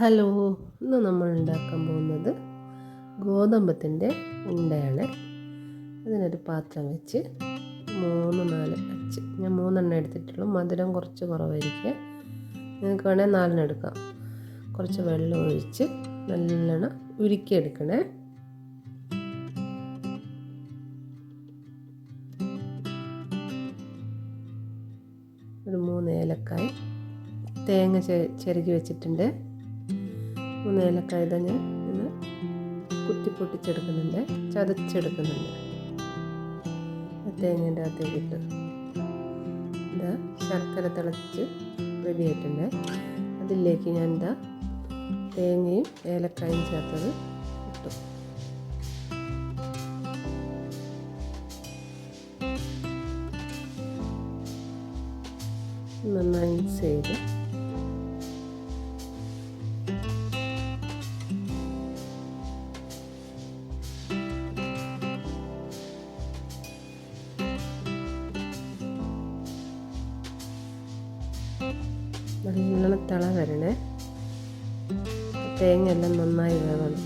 Hello ഇന്ന് നമ്മൾ ഉണ്ടാക്കാൻ പോകുന്നത് ഗോതമ്പത്തിന്റെ ഉണ്ടയാണ്. അതിനൊരു പാത്രം വെച്ച് മൂന്ന് നാല് അച്ച് ഞാൻ മൂന്നെണ്ണം എടുത്തിട്ടുള്ളൂ. മധുരം കുറച്ച് കുറവായിരിക്കുക. നിങ്ങൾക്ക് വേണേൽ നാലെണ്ണം എടുക്കാം. കുറച്ച് വെള്ളം ഒഴിച്ച് നല്ലോണം ഉരുക്കിയെടുക്കണേ. ഒരു മൂന്ന് ഏലക്കായ് തേങ്ങ ചെരുകി വെച്ചിട്ടുണ്ട്. മൂന്ന് ഏലക്കായ ഇതാ ഞാൻ ഇന്ന് കുത്തി പൊട്ടിച്ചെടുക്കുന്നുണ്ട് ചതച്ചെടുക്കുന്നുണ്ട്. തേങ്ങേന്റെ അകത്തേക്ക് ഇട്ട് ഇതാ ശർക്കര തിളച്ച് റെഡി ആയിട്ടുണ്ട്. അതിലേക്ക് ഞാൻ എന്താ തേങ്ങയും ഏലക്കായും ചേർത്തത് ഇട്ടു. നന്നായി ചെയ്ത് നല്ലോണം തിള വരണേ. തേങ്ങ എല്ലാം നന്നായി വേവണം.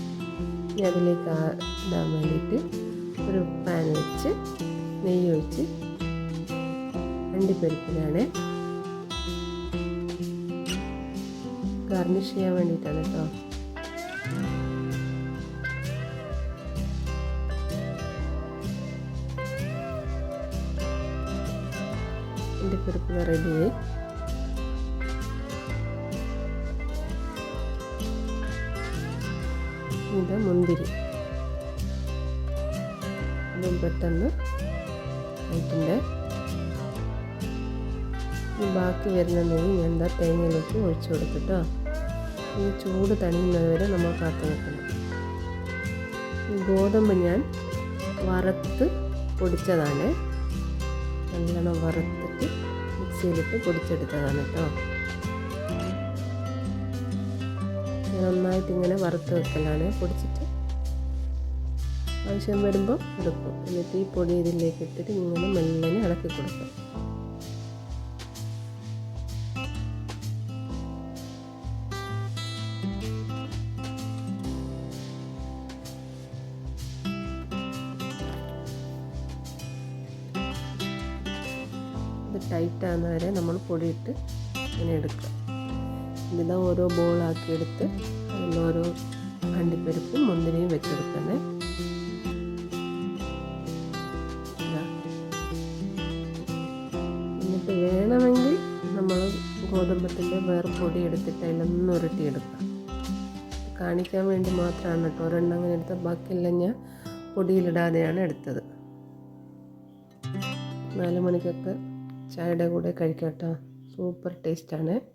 ഇനി അതിലേക്ക് ഇടാൻ വേണ്ടിയിട്ട് ഒരു പാൻ വെച്ച് നെയ്യ് ഒഴിച്ച് അണ്ടിപ്പരിപ്പിലാണ് ഗാർണിഷ് ചെയ്യാൻ വേണ്ടിയിട്ടാണ് കേട്ടോ. അണ്ടിപ്പരിപ്പ് റെഡിയായി ഇത് മുന്തിരി. അതും പെട്ടെന്ന് ആയിട്ടുണ്ട്. ബാക്കി വരുന്ന നെയ്യ് ഞാൻ എന്താ തേങ്ങയിലേക്ക് ഒഴിച്ചു കൊടുത്തിട്ടോ. ഈ ചൂട് തണിയുന്നത് വരെ നമ്മൾ കാത്തു നിൽക്കണം. ഗോതമ്പ് ഞാൻ വറുത്ത് പൊടിച്ചതാണ്. നല്ലോണം വറുത്തിട്ട് മിക്സിയിലിട്ട് പൊടിച്ചെടുത്തതാണ് കേട്ടോ. നന്നായിട്ട് ഇങ്ങനെ വറുത്ത് വെക്കലാണ്. പൊടിച്ചിട്ട് ആവശ്യം വരുമ്പോൾ എടുക്കും. എന്നിട്ട് ഈ പൊടി ഇതിലേക്ക് ഇട്ടിട്ട് ഇങ്ങനെ മെല്ലനെ ഇളക്കി കൊടുക്കും. ഇത് ടൈറ്റ് ആകുന്നവരെ നമ്മൾ പൊടിയിട്ട് ഇങ്ങനെ എടുക്കുക. ഇതിതാ ഓരോ ബോളാക്കി എടുത്ത് അതിൽ ഓരോ അണ്ടിപ്പരിപ്പും മുന്തിരിയും വെച്ചെടുക്കണേ ഇതാ. എന്നിട്ട് വേണമെങ്കിൽ നമ്മൾ ഗോതമ്പത്തിന്റെ വേറെ പൊടി എടുത്തിട്ട് അതിലൊന്ന് ഉരുട്ടിയെടുക്കാം. കാണിക്കാൻ വേണ്ടി മാത്രമാണ് കേട്ടോ. ഒരെണ്ണം അങ്ങനെ എടുത്ത ബാക്കിയെല്ലാം ഞാൻ പൊടിയിലിടാതെയാണ് എടുത്തത്. നാല് മണിക്കൊക്കെ ചായയുടെ കൂടെ കഴിക്കാം കേട്ടോ. സൂപ്പർ ടേസ്റ്റാണ്.